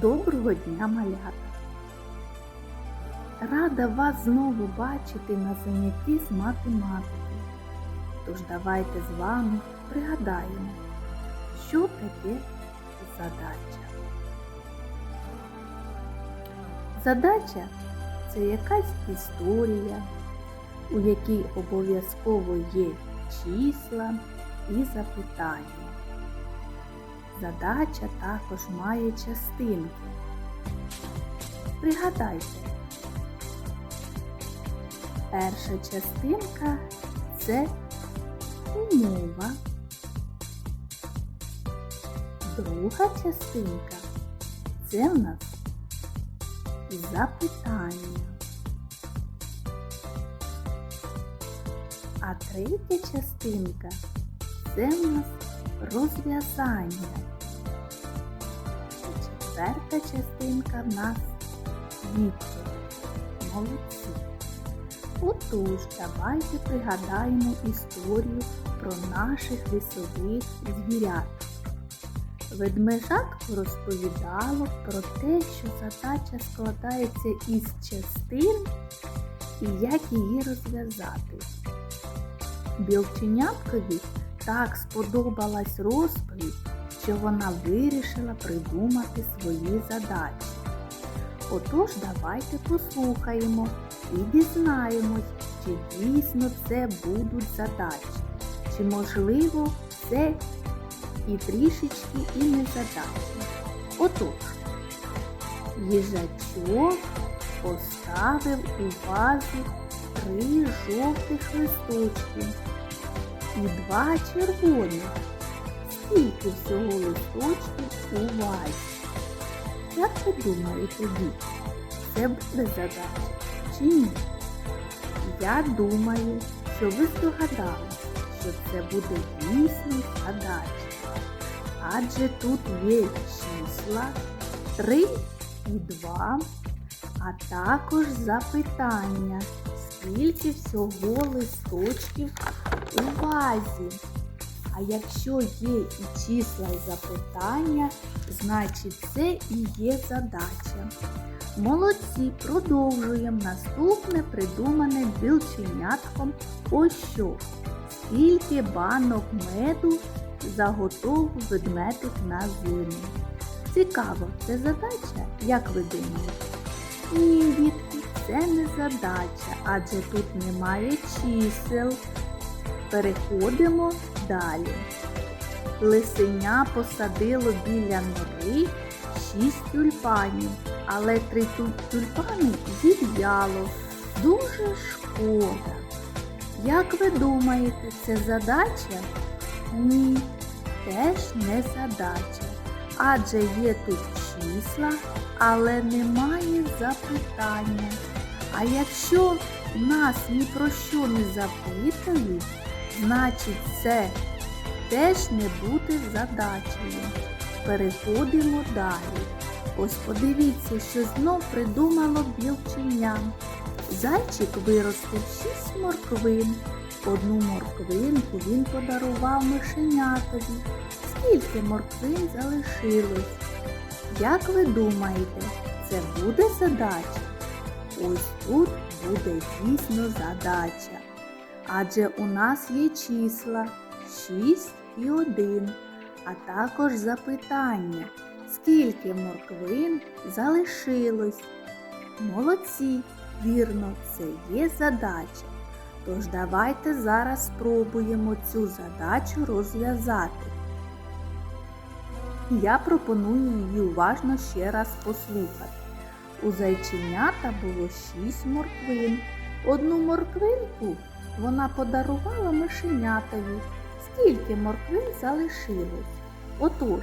Доброго дня, малята! Рада вас знову бачити на занятті з математики. Тож давайте з вами пригадаємо, що таке задача. Задача це якась історія, у якій обов'язково є числа і запитання. Задача також має частинки. Пригадайте, перша частинка це умова, друга частинка це в нас запитання. А третя частинка це в нас розв'язання. Четверта частинка в нас відповідь. Молодці. Отож, давайте пригадаємо історію про наших лісових звірят. Ведмежатко розповідало про те, що задача складається із частин і як її розв'язати. Білченяткові так сподобалась розповідь, що вона вирішила придумати свої задачі. Отож, давайте послухаємо і дізнаємось, чи дійсно це будуть задачі, чи можливо це і трішечки і не задачі. Отож, їжачок поставив у вазу три жовтих листочки і два червоних. Скільки всього листочків у вазі? Як ви думаєте, діти, це буде задача чи ні? Я думаю, що ви здогадалися, що це буде дійсно задача. Адже тут є числа 3 і 2, а також запитання, скільки всього листочків у вазі. А якщо є і числа і запитання, значить це і є задача. Молодці, продовжуємо наступне придумане білченятком ось що. Скільки банок меду заготовив ведмедик на зиму. Цікаво, це задача, як ви думаєте? Ні, дітки, це не задача, адже тут немає чисел. Переходимо далі. Лисеня посадило біля нори шість тюльпанів, але три тю- тюльпани зів'яло. Дуже шкода. Як ви думаєте, це задача? Ні, теж не задача. Адже є тут числа, але немає запитання. А якщо нас ні про що не запитують, значить це теж не буде задачею. Переходимо далі. Ось подивіться, що знов придумало білченя. Зайчик виростив шість морквин. Одну морквинку він подарував мишенятові. Скільки морквин залишилось? Як ви думаєте, це буде задача? Ось тут буде дійсно задача. Адже у нас є числа 6 і 1, а також запитання, скільки морквин залишилось. Молодці, вірно, це є задача. Тож давайте зараз спробуємо цю задачу розв'язати. Я пропоную її уважно ще раз послухати. У зайченята було шість морквин. Одну морквинку вона подарувала мишенятові. Скільки морквин залишилось? Отож,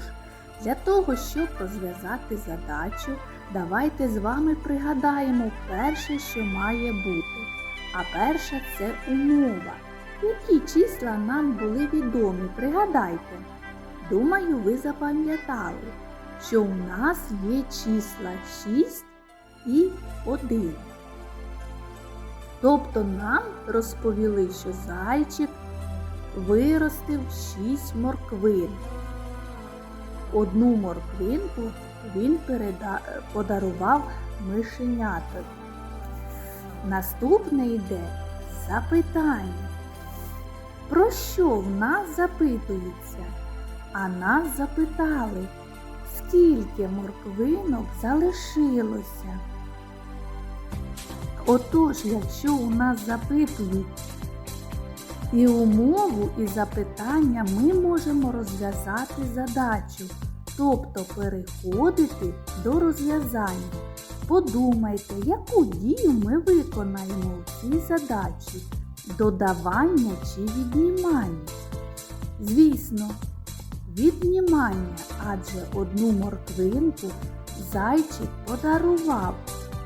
для того, щоб розв'язати задачу, давайте з вами пригадаємо перше, що має бути. А перше це умова. Які числа нам були відомі? Пригадайте. Думаю, ви запам'ятали, що у нас є числа 6 і 1. Тобто нам розповіли, що зайчик виростив 6 морквин. Одну морквинку він переда... подарував мишенятові. Наступне йде запитання. Про що в нас запитується? А нас запитали, скільки морквинок залишилося. Отож, якщо у нас запитують і умову, і запитання, ми можемо розв'язати задачу, тобто переходити до розв'язання. Подумайте, яку дію ми виконаємо в цій задачі додавання чи віднімання. Звісно, віднімання, адже одну морквинку зайчик подарував,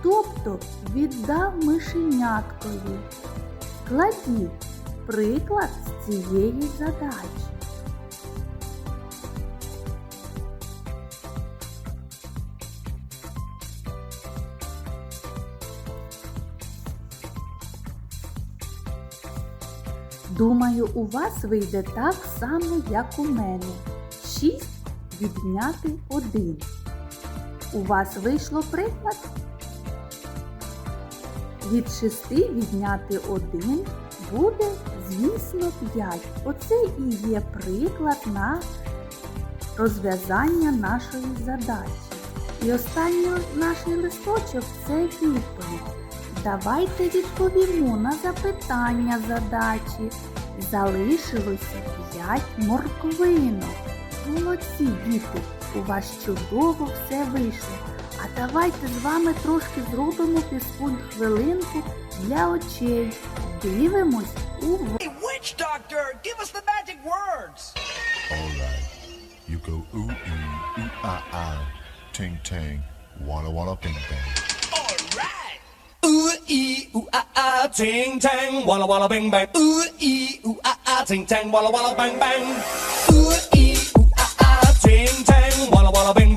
тобто віддав мишеняткові. Складіть приклад з цієї задачі. Думаю, у вас вийде так само, як у мене. 6 відняти 1. У вас вийшло приклад? Від 6 відняти 1 буде, звісно, 5. Оце і є приклад на розв'язання нашої задачі. І останній наш листочок це відповідь. Давайте відповімо на запитання задачі. Залишилося 5 морквинок. Молодці, діти, у вас чудово все вийшло. А давайте з вами трошки зробимо фізкульт хвилинку для очей. Дивимось уважно. Hey, witch doctor, give us the magic words. Alright. You go ooh ee, ooh ah ah, ting tang, walla walla bing bang. All right. Ooh ee ooh ah ah, ting tang, walla walla bing bang. Ooh ee ooh ah ah, ting tang, walla walla bang bang. Ooh ee ooh ah ah, ting tang, walla walla bing bang.